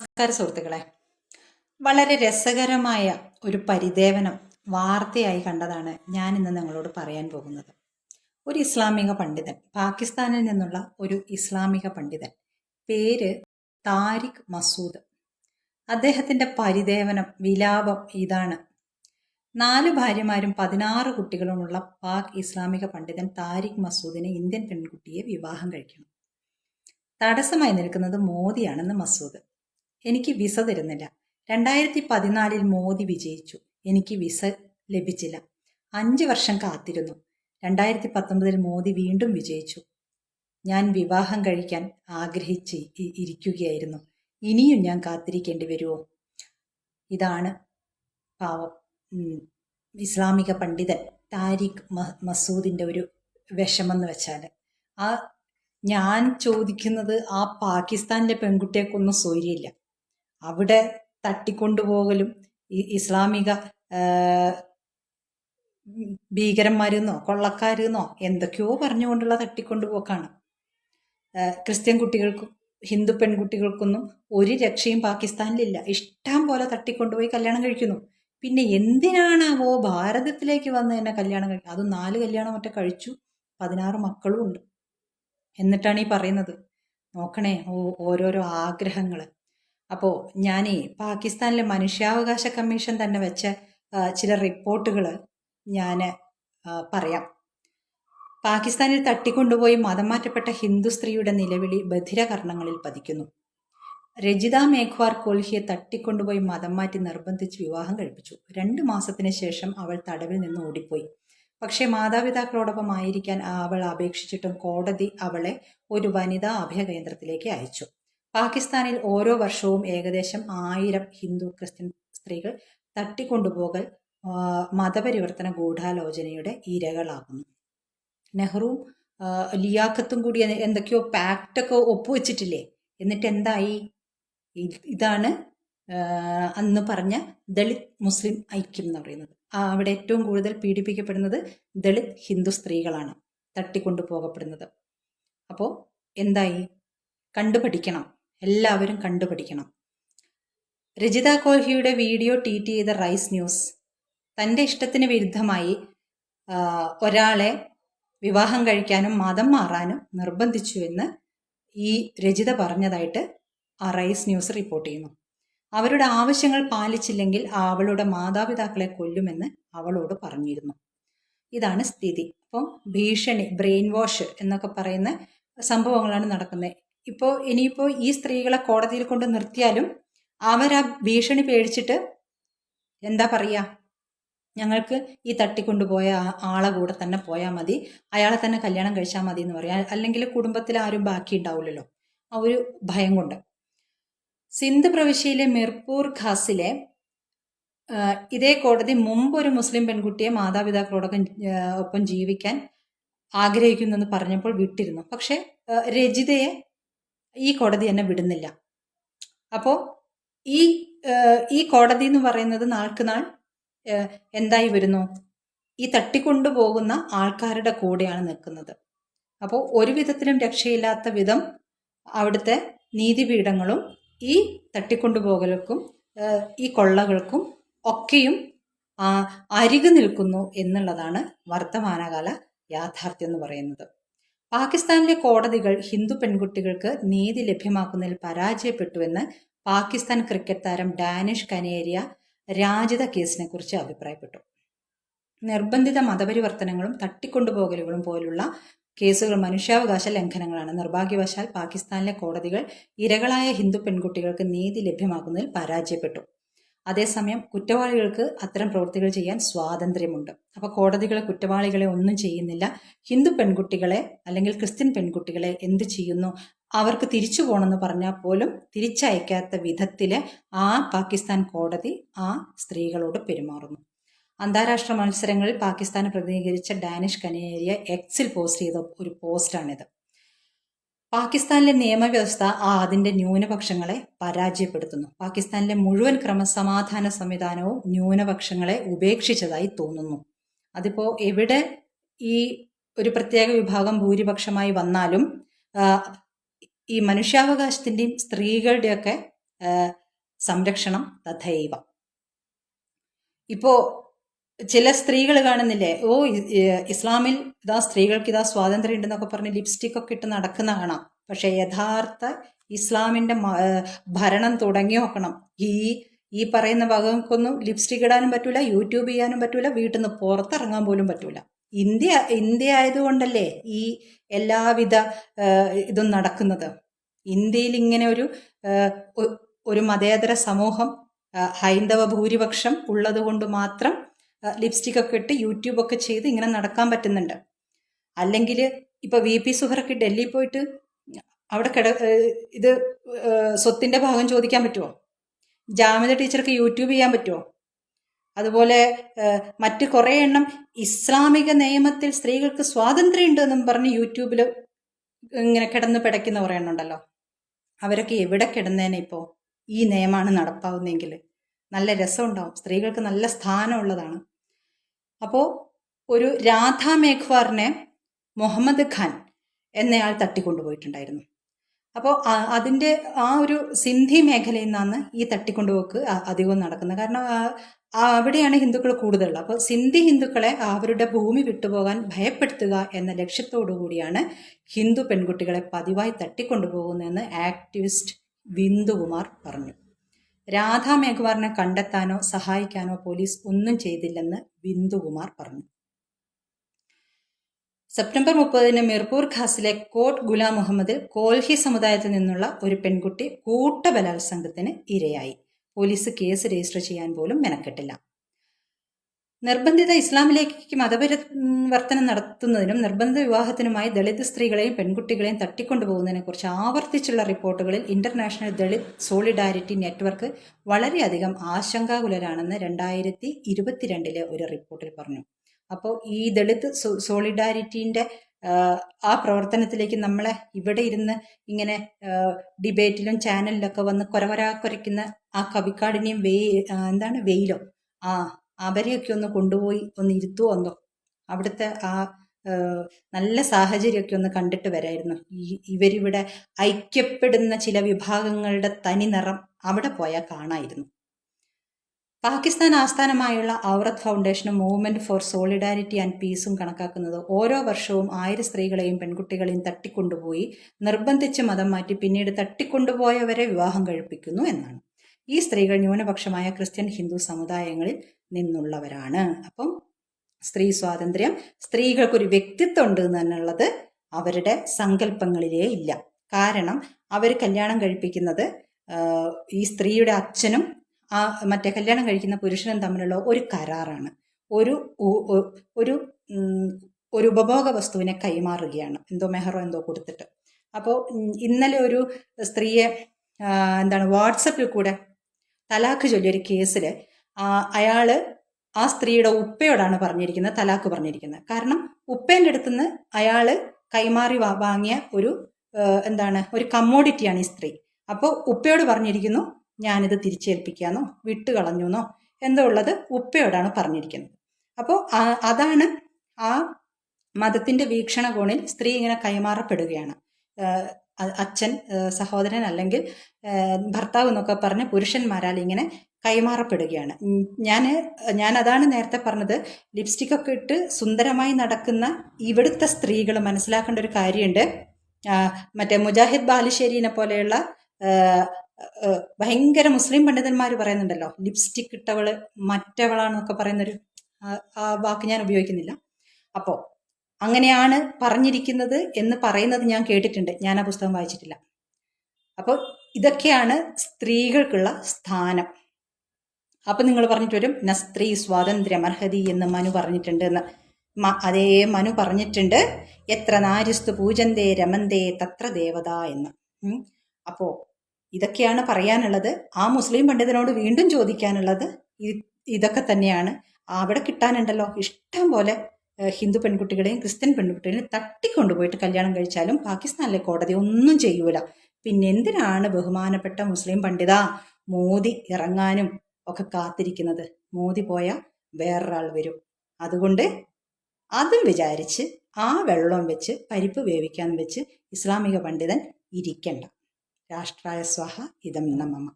നമസ്കാരം സുഹൃത്തുക്കളെ. വളരെ രസകരമായ ഒരു പരിദേവനം വാർത്തയായി കണ്ടതാണ് ഞാൻ ഇന്ന് നിങ്ങളോട് പറയാൻ പോകുന്നത്. ഒരു ഇസ്ലാമിക പണ്ഡിതൻ പാകിസ്ഥാനിൽ നിന്നുള്ള ഒരു ഇസ്ലാമിക പണ്ഡിതൻ പേര് താരിഖ് മസൂദ്. അദ്ദേഹത്തിന്റെ പരിദേവനം വിലാപം ഇതാണ്. നാല് ഭാര്യമാരും പതിനാറ് കുട്ടികളുമുള്ള പാക് ഇസ്ലാമിക പണ്ഡിതൻ താരിഖ് മസൂദിനെ ഇന്ത്യൻ പെൺകുട്ടിയെ വിവാഹം കഴിക്കണം. തടസ്സമായി നിൽക്കുന്നത് മോദിയാണെന്ന് മസൂദ്. എനിക്ക് വിസ തരുന്നില്ല. രണ്ടായിരത്തി പതിനാലിൽ മോദി വിജയിച്ചു. എനിക്ക് വിസ ലഭിച്ചില്ല. അഞ്ച് വർഷം കാത്തിരുന്നു. രണ്ടായിരത്തി പത്തൊമ്പതിൽ മോദി വീണ്ടും വിജയിച്ചു. ഞാൻ വിവാഹം കഴിക്കാൻ ആഗ്രഹിച്ച് ഇരിക്കുകയായിരുന്നു. ഇനിയും ഞാൻ കാത്തിരിക്കേണ്ടി വരുമോ? ഇതാണ് പാവം ഇസ്ലാമിക പണ്ഡിതൻ താരിഖ് മസൂദിന്റെ ഒരു വിഷമെന്ന് വെച്ചാൽ ആ ഞാൻ ചോദിക്കുന്നത് ആ പാകിസ്ഥാനിലെ പെൺകുട്ടിയൊക്കൊന്നും സൗകര്യമില്ല. അവിടെ തട്ടിക്കൊണ്ടുപോകലും ഇസ്ലാമിക ഭീകരന്മാരെന്നോ കൊള്ളക്കാരെന്നോ എന്തൊക്കെയോ പറഞ്ഞുകൊണ്ടുള്ള തട്ടിക്കൊണ്ടുപോക്കാണ്. ക്രിസ്ത്യൻ കുട്ടികൾക്കും ഹിന്ദു പെൺകുട്ടികൾക്കൊന്നും ഒരു രക്ഷയും പാകിസ്ഥാനിലില്ല. ഇഷ്ടം പോലെ തട്ടിക്കൊണ്ടുപോയി കല്യാണം കഴിക്കുന്നു. പിന്നെ എന്തിനാണാവോ ഭാരതത്തിലേക്ക് വന്ന് തന്നെ കല്യാണം കഴിക്കുക അതും നാല് കല്യാണം ഒറ്റ കഴിച്ചു പതിനാറ് മക്കളും ഉണ്ട്. എന്നിട്ടാണ് ഈ പറയുന്നത്. നോക്കണേ ഓരോരോ ആഗ്രഹങ്ങൾ അപ്പോൾ ഞാനേ പാകിസ്ഥാനിലെ മനുഷ്യാവകാശ കമ്മീഷൻ തന്നെ വെച്ച ചില റിപ്പോർട്ടുകൾ ഞാൻ പറയാം. പാകിസ്ഥാനിൽ തട്ടിക്കൊണ്ടുപോയി മതം മാറ്റപ്പെട്ട ഹിന്ദു സ്ത്രീയുടെ നിലവിളി ബധിരകർണങ്ങളിൽ പതിക്കുന്നു. രജിത മേഘ്വാർ കോൽഹിയെ തട്ടിക്കൊണ്ടുപോയി മതം മാറ്റി നിർബന്ധിച്ച് വിവാഹം കഴിപ്പിച്ചു. രണ്ട് മാസത്തിന് ശേഷം അവൾ തടവിൽ നിന്ന് ഓടിപ്പോയി. പക്ഷേ മാതാപിതാക്കളോടൊപ്പം ആയിരിക്കാൻ അവൾ അപേക്ഷിച്ചിട്ടും കോടതി അവളെ ഒരു വനിതാ അഭയകേന്ദ്രത്തിലേക്ക് അയച്ചു. പാകിസ്ഥാനിൽ ഓരോ വർഷവും ഏകദേശം ആയിരം ഹിന്ദു ക്രിസ്ത്യൻ സ്ത്രീകൾ തട്ടിക്കൊണ്ടുപോകൽ മതപരിവർത്തന ഗൂഢാലോചനയുടെ ഇരകളാകുന്നു. നെഹ്റു ലിയാഖത്തും കൂടി എന്തൊക്കെയോ പാക്റ്റൊക്കെ ഒപ്പുവെച്ചിട്ടില്ലേ? എന്നിട്ട് എന്തായി ഇതാണ് അന്ന് പറഞ്ഞ ദളിത് മുസ്ലിം ഐക്യം എന്ന് പറയുന്നത്. അവിടെ ഏറ്റവും കൂടുതൽ പീഡിപ്പിക്കപ്പെടുന്നത് ദളിത് ഹിന്ദു സ്ത്രീകളാണ് തട്ടിക്കൊണ്ടു പോകപ്പെടുന്നത് അപ്പോൾ എന്തായി? കണ്ടുപഠിക്കണം. എല്ലാവരും കണ്ടുപിടിക്കണം. രജിത കോഹിയുടെ വീഡിയോ ട്വീറ്റ് ചെയ്ത റൈസ് ന്യൂസ്. തന്റെ ഇഷ്ടത്തിന് വിരുദ്ധമായി ഒരാളെ വിവാഹം കഴിക്കാനും മതം മാറാനും നിർബന്ധിച്ചു എന്ന് ഈ രജിത പറഞ്ഞതായിട്ട് ആ റൈസ് ന്യൂസ് റിപ്പോർട്ട് ചെയ്യുന്നു. അവരുടെ ആവശ്യങ്ങൾ പാലിച്ചില്ലെങ്കിൽ അവളുടെ മാതാപിതാക്കളെ കൊല്ലുമെന്ന് അവളോട് പറഞ്ഞിരുന്നു. ഇതാണ് സ്ഥിതി. അപ്പം ഭീഷണി ബ്രെയിൻ വാഷ് എന്നൊക്കെ പറയുന്ന സംഭവങ്ങളാണ് നടക്കുന്നത്. ഇപ്പോൾ ഇനിയിപ്പോൾ ഈ സ്ത്രീകളെ കോടതിയിൽ കൊണ്ട് നിർത്തിയാലും അവരാ ഭീഷണി പേടിച്ചിട്ട് എന്താ പറയുക ഞങ്ങൾക്ക് ഈ തട്ടിക്കൊണ്ടുപോയ ആളെ കൂടെ തന്നെ പോയാൽ മതി. അയാളെ തന്നെ കല്യാണം കഴിച്ചാൽ മതി എന്ന് പറയാം. അല്ലെങ്കിൽ കുടുംബത്തിൽ ആരും ബാക്കി ഉണ്ടാവില്ലല്ലോ ആ ഒരു ഭയം കൊണ്ട്. സിന്ധ് പ്രവിശ്യയിലെ മിർപൂർ ഖാസിലെ ഇതേ കോടതി മുമ്പ് ഒരു മുസ്ലിം പെൺകുട്ടിയെ മാതാപിതാക്കളോടൊപ്പം ഒപ്പം ജീവിക്കാൻ ആഗ്രഹിക്കുന്നു എന്ന് പറഞ്ഞപ്പോൾ വിട്ടിരുന്നു. പക്ഷെ രജിതയെ ഈ കോടതി എന്നെ വിടുന്നില്ല. അപ്പോൾ ഈ ഈ കോടതി എന്ന് പറയുന്നത് നാൾക്ക് നാൾ എന്തായി വരുന്നു? ഈ തട്ടിക്കൊണ്ടുപോകുന്ന ആൾക്കാരുടെ കൂടെയാണ് നിൽക്കുന്നത്. അപ്പോൾ ഒരു വിധത്തിലും രക്ഷയില്ലാത്ത വിധം അവിടുത്തെ നീതിപീഠങ്ങളും ഈ തട്ടിക്കൊണ്ടുപോകലുക്കും ഈ കൊള്ളകൾക്കും ഒക്കെയും അരികു നിൽക്കുന്നു എന്നുള്ളതാണ് വർത്തമാനകാല യാഥാർത്ഥ്യം എന്ന് പറയുന്നത്. പാകിസ്ഥാനിലെ കോടതികൾ ഹിന്ദു പെൺകുട്ടികൾക്ക് നീതി ലഭ്യമാക്കുന്നതിൽ പരാജയപ്പെട്ടുവെന്ന് പാകിസ്ഥാൻ ക്രിക്കറ്റ് താരം ഡാനിഷ് കനേരിയ രാജിത കേസിനെ കുറിച്ച് അഭിപ്രായപ്പെട്ടു. നിർബന്ധിത മതപരിവർത്തനങ്ങളും തട്ടിക്കൊണ്ടുപോകലുകളും പോലുള്ള കേസുകൾ മനുഷ്യാവകാശ ലംഘനങ്ങളാണ്. നിർഭാഗ്യവശാൽ പാകിസ്ഥാനിലെ കോടതികൾ ഇരകളായ ഹിന്ദു പെൺകുട്ടികൾക്ക് നീതി ലഭ്യമാക്കുന്നതിൽ പരാജയപ്പെട്ടു. അതേസമയം കുറ്റവാളികൾക്ക് അത്തരം പ്രവൃത്തികൾ ചെയ്യാൻ സ്വാതന്ത്ര്യമുണ്ട്. അപ്പോൾ കോടതികളെ കുറ്റവാളികളെ ഒന്നും ചെയ്യുന്നില്ല. ഹിന്ദു പെൺകുട്ടികളെ അല്ലെങ്കിൽ ക്രിസ്ത്യൻ പെൺകുട്ടികളെ എന്ത് ചെയ്യുന്നു? അവർക്ക് തിരിച്ചു പോകണമെന്ന് പറഞ്ഞാൽ പോലും തിരിച്ചയക്കാത്ത വിധത്തിൽ ആ പാകിസ്ഥാൻ കോടതി ആ സ്ത്രീകളോട് പെരുമാറുന്നു. അന്താരാഷ്ട്ര മത്സരങ്ങളിൽ പാകിസ്ഥാനെ പ്രതിനിധീകരിച്ച ഡാനിഷ് കനേരിയ എക്സിൽ പോസ്റ്റ് ചെയ്ത ഒരു പോസ്റ്റാണിത്. പാകിസ്ഥാനിലെ നിയമവ്യവസ്ഥ ആ അതിന്റെ ന്യൂനപക്ഷങ്ങളെ പരാജയപ്പെടുത്തുന്നു. പാകിസ്ഥാനിലെ മുഴുവൻ ക്രമസമാധാന സംവിധാനവും ന്യൂനപക്ഷങ്ങളെ ഉപേക്ഷിച്ചതായി തോന്നുന്നു. അതിപ്പോ എവിടെ ഈ ഒരു പ്രത്യേക വിഭാഗം ഭൂരിപക്ഷമായി വന്നാലും ഈ മനുഷ്യാവകാശത്തിന്റെയും സ്ത്രീകളുടെയൊക്കെ സംരക്ഷണം തഥൈവ. ഇപ്പോൾ ചില സ്ത്രീകൾ കാണുന്നില്ലേ? ഓ ഇസ്ലാമിൽ ഇതാ സ്ത്രീകൾക്ക് ഇതാ സ്വാതന്ത്ര്യം ഉണ്ടെന്നൊക്കെ പറഞ്ഞ് ലിപ്സ്റ്റിക് ഒക്കെ ഇട്ട് നടക്കുന്ന കാണാം. പക്ഷെ യഥാർത്ഥ ഇസ്ലാമിന്റെ ഭരണം തുടങ്ങി നോക്കണം. ഈ ഈ പറയുന്ന വകക്കൊന്നും ലിപ്സ്റ്റിക് ഇടാനും പറ്റൂല യൂട്യൂബ് ചെയ്യാനും പറ്റൂല വീട്ടിൽ നിന്ന് പുറത്തിറങ്ങാൻ പോലും പറ്റൂല. ഇന്ത്യ ഇന്ത്യ ആയതുകൊണ്ടല്ലേ ഈ എല്ലാവിധ ഇതും നടക്കുന്നത്? ഇന്ത്യയിൽ ഇങ്ങനെ ഒരു ഒരു മതേതര സമൂഹം ഹൈന്ദവ ഭൂരിപക്ഷം ഉള്ളത് കൊണ്ട് മാത്രം ലിപ്സ്റ്റിക് ഒക്കെ ഇട്ട് യൂട്യൂബൊക്കെ ചെയ്ത് ഇങ്ങനെ നടക്കാൻ പറ്റുന്നുണ്ട്. അല്ലെങ്കിൽ ഇപ്പോൾ വി പി സുഹറൊക്കെ ഡൽഹിയിൽ പോയിട്ട് അവിടെ കിട ഇത് സ്വത്തിന്റെ ഭാഗം ചോദിക്കാൻ പറ്റുമോ ജാമിത ടീച്ചർക്ക് യൂട്യൂബ് ചെയ്യാൻ പറ്റുമോ അതുപോലെ മറ്റ് കുറേ എണ്ണം ഇസ്ലാമിക നിയമത്തിൽ സ്ത്രീകൾക്ക് സ്വാതന്ത്ര്യം ഉണ്ടെന്നും പറഞ്ഞ് യൂട്യൂബിൽ ഇങ്ങനെ കിടന്ന് പിടയ്ക്കുന്ന കുറേ എണ്ണം ഉണ്ടല്ലോ. അവരൊക്കെ എവിടെ കിടന്നേനെ ഇപ്പോൾ ഈ നിയമമാണ് നടപ്പാവുന്നെങ്കിൽ നല്ല രസമുണ്ടാവും. സ്ത്രീകൾക്ക് നല്ല സ്ഥാനമുള്ളതാണ്. അപ്പോൾ ഒരു രാധാ മേഘ്വാറിനെ മുഹമ്മദ് ഖാൻ എന്നയാൾ തട്ടിക്കൊണ്ടുപോയിട്ടുണ്ടായിരുന്നു. അപ്പോൾ അതിന്റെ ആ ഒരു സിന്ധി മേഖലയിൽ നിന്നാണ് ഈ തട്ടിക്കൊണ്ടുപോക്ക് അധികവും നടക്കുന്നത്. കാരണം അവിടെയാണ് ഹിന്ദുക്കൾ കൂടുതലുള്ളത്. അപ്പോൾ സിന്ധി ഹിന്ദുക്കളെ അവരുടെ ഭൂമി വിട്ടുപോകാൻ ഭയപ്പെടുത്തുക എന്ന ലക്ഷ്യത്തോടു കൂടിയാണ് ഹിന്ദു പെൺകുട്ടികളെ പതിവായി തട്ടിക്കൊണ്ടുപോകുന്നതെന്ന് ആക്ടിവിസ്റ്റ് ബിന്ദുകുമാർ പറഞ്ഞു. രാധാ മേഘ്വാറിനെ കണ്ടെത്താനോ സഹായിക്കാനോ പോലീസ് ഒന്നും ചെയ്തില്ലെന്ന് ബിന്ദുകുമാർ പറഞ്ഞു. സെപ്റ്റംബർ മുപ്പതിന് മിർപൂർ ഖാസിലെ കോട്ട് ഗുലാം മുഹമ്മദിൽ കോൽഹി സമുദായത്തിൽ നിന്നുള്ള ഒരു പെൺകുട്ടി കൂട്ടബലാത്സംഗത്തിന് ഇരയായി. പോലീസ് കേസ് രജിസ്റ്റർ ചെയ്യാൻ പോലും മെനക്കെട്ടില്ല. നിർബന്ധിത ഇസ്ലാമിലേക്ക് മതപരിവർത്തനം നടത്തുന്നതിനും നിർബന്ധ വിവാഹത്തിനുമായി ദളിത് സ്ത്രീകളെയും പെൺകുട്ടികളെയും തട്ടിക്കൊണ്ടുപോകുന്നതിനെക്കുറിച്ച് ആവർത്തിച്ചുള്ള റിപ്പോർട്ടുകളിൽ ഇന്റർനാഷണൽ ദളിത് സോളിഡാരിറ്റി നെറ്റ്വർക്ക് വളരെയധികം ആശങ്കാകുലരാണെന്ന് രണ്ടായിരത്തി ഇരുപത്തിരണ്ടിലെ ഒരു റിപ്പോർട്ടിൽ പറഞ്ഞു. അപ്പോൾ ഈ ദളിത് സോളിഡാരിറ്റിന്റെ ആ പ്രവർത്തനത്തിലേക്ക് നമ്മളെ ഇവിടെ ഇരുന്ന് ഇങ്ങനെ ഡിബേറ്റിലും ചാനലിലൊക്കെ വന്ന് കൊരകൊരാ കുരയ്ക്കുന്ന ആ കവിക്കാടിനെയും വെയ് എന്താണ് വെയിലോ ആ അവരെയൊക്കെ ഒന്ന് കൊണ്ടുപോയി ഒന്ന് ഇരുത്തുമോ എന്തോ? അവിടുത്തെ ആ നല്ല സാഹചര്യമൊക്കെ ഒന്ന് കണ്ടിട്ട് വരായിരുന്നു. ഈ ഇവരിവിടെ ഐക്യപ്പെടുന്ന ചില വിഭാഗങ്ങളുടെ തനി നിറം അവിടെ പോയാൽ കാണായിരുന്നു. പാകിസ്ഥാൻ ആസ്ഥാനമായുള്ള ഔറത് ഫൗണ്ടേഷനും മൂവ്മെന്റ് ഫോർ സോളിഡാരിറ്റി ആൻഡ് പീസും കണക്കാക്കുന്നത് ഓരോ വർഷവും ആയിരം സ്ത്രീകളെയും പെൺകുട്ടികളെയും തട്ടിക്കൊണ്ടുപോയി നിർബന്ധിച്ച് മതം മാറ്റി പിന്നീട് തട്ടിക്കൊണ്ടുപോയവരെ വിവാഹം കഴിപ്പിക്കുന്നു എന്നാണ്. ഈ സ്ത്രീകൾ ന്യൂനപക്ഷമായ ക്രിസ്ത്യൻ ഹിന്ദു സമുദായങ്ങളിൽ നിന്നുള്ളവരാണ്. അപ്പം സ്ത്രീ സ്വാതന്ത്ര്യം സ്ത്രീകൾക്കൊരു വ്യക്തിത്വം ഉണ്ട് എന്നുള്ളത് അവരുടെ സങ്കല്പങ്ങളിലേ ഇല്ല. കാരണം അവർ കല്യാണം കഴിപ്പിക്കുന്നത് ഈ സ്ത്രീയുടെ അച്ഛനും ആ മറ്റേ കല്യാണം കഴിക്കുന്ന പുരുഷനും തമ്മിലുള്ള ഒരു കരാറാണ്. ഒരു ഒരു ഒരു ഉപഭോഗ വസ്തുവിനെ കൈമാറുകയാണ്. എന്തോ മെഹറോ എന്തോ കൊടുത്തിട്ട്. അപ്പോൾ ഇന്നലെ ഒരു സ്ത്രീയെ എന്താണ് വാട്സപ്പിൽ കൂടെ തലാഖ് ചൊല്ലിയൊരു കേസിൽ അയാൾ ആ സ്ത്രീയുടെ ഉപ്പയോടാണ് പറഞ്ഞിരിക്കുന്നത് തലാഖ് പറഞ്ഞിരിക്കുന്നത്. കാരണം ഉപ്പേന്റെ അടുത്തുനിന്ന് അയാൾ കൈമാറി വാങ്ങിയ ഒരു എന്താണ് ഒരു കമ്മോഡിറ്റിയാണ് ഈ സ്ത്രീ. അപ്പോൾ ഉപ്പയോട് പറഞ്ഞിരിക്കുന്നു ഞാനിത് തിരിച്ചേൽപ്പിക്കാന്നോ വിട്ടുകളഞ്ഞുന്നോ എന്തോ ഉള്ളത് ഉപ്പയോടാണ് പറഞ്ഞിരിക്കുന്നത്. അപ്പോൾ അതാണ് ആ മതത്തിന്റെ വീക്ഷണകോണിൽ സ്ത്രീ ഇങ്ങനെ കൈമാറപ്പെടുകയാണ്. അച്ഛൻ സഹോദരൻ അല്ലെങ്കിൽ ഭർത്താവ് എന്നൊക്കെ പറഞ്ഞ് പുരുഷന്മാരാൽ ഇങ്ങനെ കൈമാറപ്പെടുകയാണ്. ഞാൻ ഞാൻ അതാണ് നേരത്തെ പറഞ്ഞത് ലിപ്സ്റ്റിക് ഒക്കെ ഇട്ട് സുന്ദരമായി നടക്കുന്ന ഇവിടുത്തെ സ്ത്രീകൾ മനസ്സിലാക്കേണ്ട ഒരു കാര്യമുണ്ട്. മറ്റേ മുജാഹിദ് ബാലുശ്ശേരിനെ പോലെയുള്ള ഭയങ്കര മുസ്ലിം പണ്ഡിതന്മാർ പറയുന്നുണ്ടല്ലോ ലിപ്സ്റ്റിക് ഇട്ടവൾ മറ്റവളാണെന്നൊക്കെ പറയുന്നൊരു ആ വാക്ക് ഞാൻ ഉപയോഗിക്കുന്നില്ല. അപ്പോൾ അങ്ങനെയാണ് പറഞ്ഞിരിക്കുന്നത് എന്ന് പറയുന്നത് ഞാൻ കേട്ടിട്ടുണ്ട്. ഞാൻ ആ പുസ്തകം വായിച്ചിട്ടില്ല. അപ്പോൾ ഇതൊക്കെയാണ് സ്ത്രീകൾക്കുള്ള സ്ഥാനം. അപ്പം നിങ്ങൾ പറഞ്ഞിട്ട് വരും ന സ്ത്രീ സ്വാതന്ത്ര്യം അർഹതി എന്ന് മനു പറഞ്ഞിട്ടുണ്ട് എന്ന്. അതേ മനു പറഞ്ഞിട്ടുണ്ട് എത്ര നാരിസ്തു പൂജന്തേ രമന്തേ തത്ര ദേവത എന്ന്. അപ്പോൾ ഇതൊക്കെയാണ് പറയാനുള്ളത്. ആ മുസ്ലിം പണ്ഡിതനോട് വീണ്ടും ചോദിക്കാനുള്ളത് ഇതൊക്കെ തന്നെയാണ്. അവിടെ കിട്ടാനുണ്ടല്ലോ. ഇഷ്ടം പോലെ ഹിന്ദു പെൺകുട്ടികളെയും ക്രിസ്ത്യൻ പെൺകുട്ടികളെയും തട്ടിക്കൊണ്ടുപോയിട്ട് കല്യാണം കഴിച്ചാലും പാകിസ്ഥാനിലെ കോടതി ഒന്നും ചെയ്യൂല. പിന്നെ എന്തിനാണ് ബഹുമാനപ്പെട്ട മുസ്ലിം പണ്ഡിത മോദി ഇറങ്ങാനും ഒക്കെ കാത്തിരിക്കുന്നത്? മോദി പോയ വേറൊരാൾ വരും. അതുകൊണ്ട് അതും വിചാരിച്ച് ആ വെള്ളം വെച്ച് പരിപ്പ് വേവിക്കാൻ വെച്ച് ഇസ്ലാമിക പണ്ഡിതൻ ഇരിക്കണ്ട. രാഷ്ട്രായ സ്വഹ ഇതം നമമ